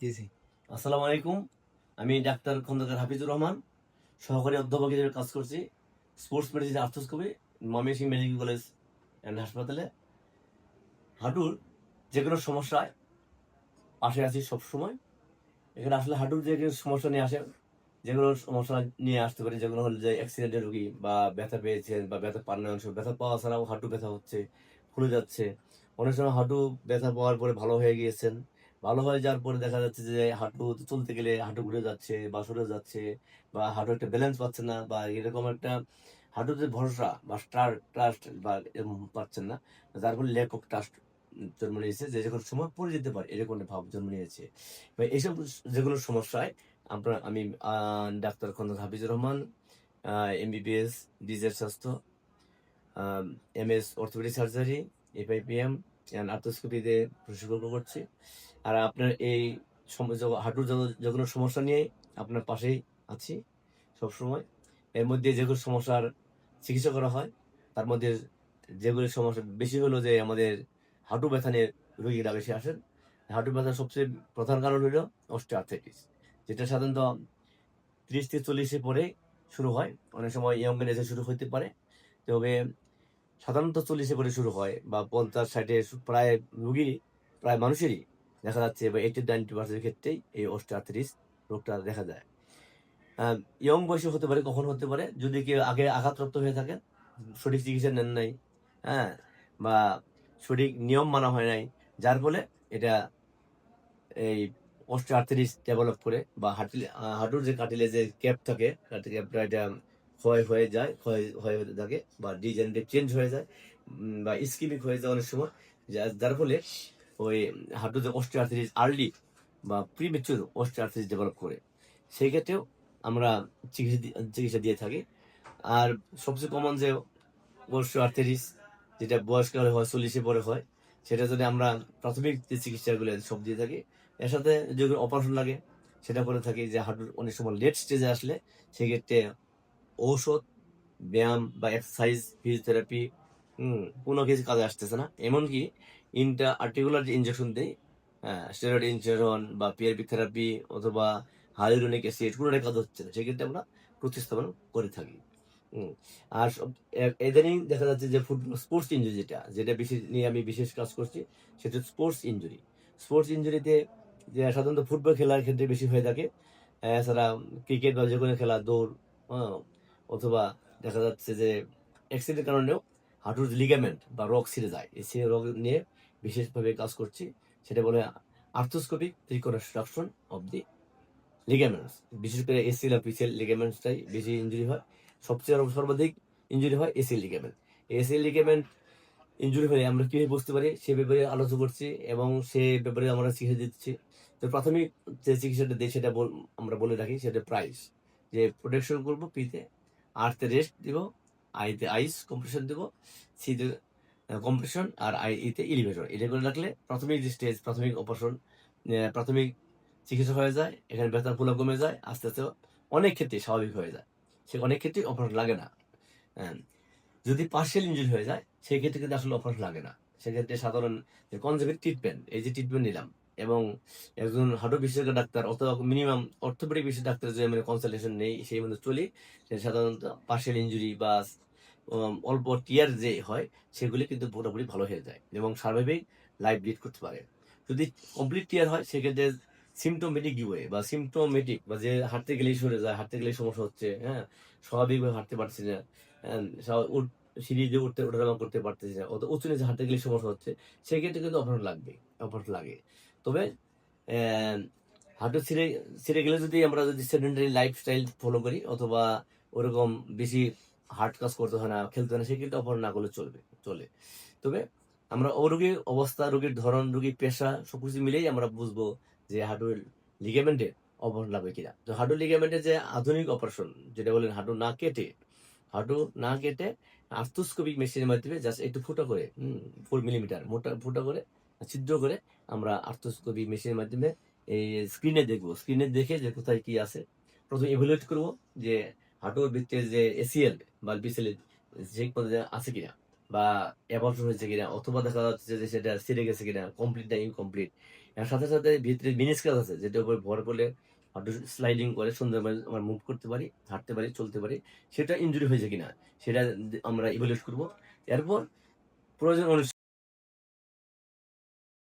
জি জি। আসসালামু আলাইকুম। আমি ডাক্তার খন্দকার হাফিজুর রহমান, সহকারী অধ্যাপক হিসেবে কাজ করছি sports medicine arthroscopy, Mymensingh medical college and হাসপাতালে। হাঁটুর যে কোনো সমস্যায় পাশে আছি সবসময়। এখানে আসলে হাঁটুর যে সমস্যা নিয়ে আসে যেগুলো সমস্যা নিয়ে আসতে পারে যেগুলো হলো যে অ্যাক্সিডেন্টের রোগী বা ব্যথা পেয়েছেন বা ব্যথা পান না ব্যথা পাওয়া ছাড়াও হাঁটু ব্যথা হচ্ছে, ফুলে যাচ্ছে। অনেক সময় হাঁটু ব্যথা পাওয়ার পরে ভালো হয়ে গিয়েছেন। ভালো হয়ে যাওয়ার পরে দেখা যাচ্ছে যে হাঁটু চলতে গেলে হাঁটু ঘুরে যাচ্ছে বা সরে যাচ্ছে বা হাঁটু একটা ব্যালেন্স পাচ্ছে না বা এরকম একটা হাঁটুতে ভরসা বা স্টার ট্রাস্ট বা পাচ্ছেন না। যার ফলে অফ ট্রাস্ট জন্ম নিয়েছে যে যে কোনো সময় পড়ে যেতে পারে, এরকম একটা ভাব জন্ম নিয়েছে বা এইসব যেগুলো সমস্যায় আমরা, আমি ডাক্তার খন্দক হাফিজুর রহমান এমবিবিএস ডিজের স্বাস্থ্য M S orthopaedic surgery FIPM আর্থোস্কোপিতে প্রশিক্ষণ করছি। আর আপনার এই য- হাঁটুর যে কোনো সমস্যা নিয়ে আপনার পাশেই আছি সবসময়। এর মধ্যে যেগুলো সমস্যার চিকিৎসা করা হয়, তার মধ্যে যেগুলো সমস্যা বেশি হলো যে আমাদের হাঁটু ব্যথা নিয়ে রোগীরা বেশি আসেন। হাঁটু ব্যথার সবচেয়ে প্রধান কারণ হলো অস্টিওআর্থ্রাইটিস, যেটা সাধারণত ত্রিশ থেকে চল্লিশে পরে শুরু হয়। অনেক সময় ইয়ং এজে শুরু হতে পারে। তবে সাধারণত চল্লিশে পরে শুরু হয় বা পঞ্চাশ ষাটে প্রায় রুগী, প্রায় মানুষেরই দেখা যাচ্ছে বা এইটি নাইনটি পার্সেন্টের ক্ষেত্রেই এই অস্টিওআর্থ্রাইটিস রোগটা দেখা যায়। ইয়ং বয়সে হতে পারে, কখন হতে পারে, যদি কেউ আগে আঘাতপ্রাপ্ত হয়ে থাকে সঠিক চিকিৎসা নেন নাই হ্যাঁ বা সঠিক নিয়ম মানা হয় নাই, যার ফলে এটা এই অস্টিওআর্থ্রাইটিস ডেভেলপ করে বা হাঁটুলে হাঁটুর যে কাটিলে যে ক্যাপ থাকে ক্যাপটা এটা ক্ষয় হয়ে যায়, ক্ষয় হয়ে থাকে বা ডিজেনারেটিভ চেঞ্জ হয়ে যায় বা স্কিমিক হয়ে যায় অনেক সময়। যা- যার ফলে ওই হাঁটুতে অস্টিওআর্থ্রাইটিস আর্লি বা প্রিমেচুর অস্টিওআর্থ্রাইটিস ডেভেলপ করে। সেই ক্ষেত্রেও আমরা চিকিৎসা চিকিৎসা দিয়ে থাকি। আর সবচেয়ে কমন যে অস্টিওআর্থ্রাইটিস যেটা বয়সকালে হয় চল্লিশে পরে হয়, সেটা যদি আমরা প্রাথমিক যে চিকিৎসাগুলো সব দিয়ে থাকি, এর সাথে যেগুলো অপারেশন লাগে, সেটা করে থাকি যে হাঁটুর অনেক সময় লেট স্টেজে আসলে সেক্ষেত্রে ঔষধ ব্যায়াম বা এক্সারসাইজ ফিজিওথেরাপি হুম কোনো কিছু কাজে আসতেছে না। এমনকি ইন্টা আর্টিকুলার যে ইঞ্জেকশন দেয় হ্যাঁ স্টেরয়েড ইঞ্জেকশন বা পিআরপি থেরাপি অথবা হাইলোরনিক অ্যাসিড কোনোটাই কাজ হচ্ছে না। সেক্ষেত্রে আমরা প্রতিস্থাপন করে থাকি। আর সব- এ- ইদানিং দেখা যাচ্ছে যে ফুটবল স্পোর্টস ইঞ্জুরি যেটা যেটা বিশেষ নিয়ে আমি বিশেষ কাজ করছি সেটা স্পোর্টস ইঞ্জুরি স্পোর্টস ইঞ্জুরিতে যে সাধারণত ফুটবল খেলার ক্ষেত্রে বেশি হয়ে থাকে এছাড়া ক্রিকেট বা যে কোনো খেলা দৌড় হ্যাঁ, অথবা দেখা যাচ্ছে যে অ্যাক্সিডেন্টের কারণেও হাঁটুর লিগামেন্ট বা রোগ ছিঁড়ে যায়। এই সেই রোগ নিয়ে বিশেষভাবে কাজ করছি। সেটা বলে arthroscopic reconstruction of the ligaments বিশেষ করে এসিএল আর পিসিএল লিগামেন্টসটাই বেশি ইঞ্জুরি হয়। সবচেয়ে সর্বাধিক ইঞ্জুরি হয় ACL ligament ACL ligament injury হলে আমরা কীভাবে বুঝতে পারি? সে ব্যাপারে আলোচনা করছি এবং সে ব্যাপারে আমরা চিকিৎসা দিচ্ছি। তো প্রাথমিক যে চিকিৎসাটা দিই সেটা আমরা বলে রাখি, সেটা প্রাইস যে প্রোটেকশন করব পিতে আর্থে রেস্ট দিব, আইতে আইস, কম্প্রেশন দিব সি সিতে কম্প্রেশন আর আই, ইতে ইলিভেটর এটা করে রাখলে প্রাথমিক যে স্টেজ, প্রাথমিক অপারেশন প্রাথমিক চিকিৎসা হয়ে যায়, এখানে ব্যথার ফুলা কমে যায়, আস্তে আস্তে অনেক ক্ষেত্রে স্বাভাবিক হয়ে যায়। সে অনেক ক্ষেত্রে অপারেশন লাগে না। হ্যাঁ যদি পার্শিয়াল ইঞ্জুরি হয়ে যায় সেই ক্ষেত্রে কিন্তু আসলে অপারেশন লাগে না। সেক্ষেত্রে সাধারণ যে ট্রিটমেন্ট এই যে ট্রিটমেন্ট নিলাম এবং একজন হার্টো বিশেষজ্ঞ ডাক্তার অথবা মিনিমাম অর্থোপেডিক বিশেষ ডাক্তার যে মানে কনসালটেশন নেই সেই মধ্যে চলি। সাধারণত পার্শিয়াল ইঞ্জুরি বা অল্প টিয়ার যে হয় সেগুলি কিন্তু পুরোপুরি ভালো হয়ে যায় এবং স্বাভাবিক লাইফ লিড করতে পারে। যদি কমপ্লিট টিয়ার হয় সেক্ষেত্রে সিমটোমেটিক ওয়ে বা সিমটোমেটিক বা যে হাঁটতে গেলেই সরে যায় হাঁটতে গেলেই সমস্যা হচ্ছে হ্যাঁ? স্বাভাবিকভাবে হাঁটতে পারছি না হ্যাঁ, সিঁড়ি দিয়ে উঠতে ওঠানামা করতে পারতেছি না অত উঁচু নিচে হাঁটতে গেলে সমস্যা হচ্ছে সেক্ষেত্রে কিন্তু অপারেশন লাগবে অপারেশন লাগে। তবে হাঁটু ছিঁড়ে ছিঁড়ে গেলে যদি আমরা যদি সেডেন্টারি লাইফস্টাইল ফলো করি, অথবা ওরকম বেশি হার্ড কাজ করতে হয় না, খেলতে হয় না, সেক্ষেত্রে অপারেশন না করলে চলবে, চলে। তবে আমরা ও রোগীর অবস্থা, রোগীর ধরন, রোগীর পেশা সবকিছু মিলেই আমরা বুঝব যে হাঁটুর লিগামেন্টে অপারেশন লাগবে কিনা। তো হাঁটু লিগামেন্টের যে আধুনিক অপারেশন যেটা বলেন হাঁটু না কেটে, হাঁটু না কেটে আর্থোস্কোপিক মেশিনের মাধ্যমে জাস্ট একটু ফুটা করে, হম ফোর মিলিমিটার মোটা, ফুটা করে ছিদ্র করে আমরা আর্থোস্কোপিক মেশিনের মাধ্যমে এই স্ক্রিনে দেখব। স্ক্রিনে দেখে যে কোথায় কি আছে, প্রথমে ইভ্যালুয়েট করব যে হাঁটুর ভিতরে যে এসিএল বা বিসিএল যে পর্যায়ে আছে কিনা বা অ্যাবর্শন হয়েছে কিনা, অথবা দেখা যাচ্ছে যে সেটা সেরে গেছে কিনা কমপ্লিট না ইনকমপ্লিট এর সাথে সাথে ভিতরে বিনিস কাজ আছে, যেটা উপর ভর করলে হাঁটু স্লাইডিং করে, সুন্দরভাবে আমরা মুভ করতে পারি, হাঁটতে পারি, চলতে পারি। সেটা ইনজুরি হয়েছে কিনা, সেটা আমরা ইভ্যালুয়েট করব। এরপর প্রয়োজন অনুসারে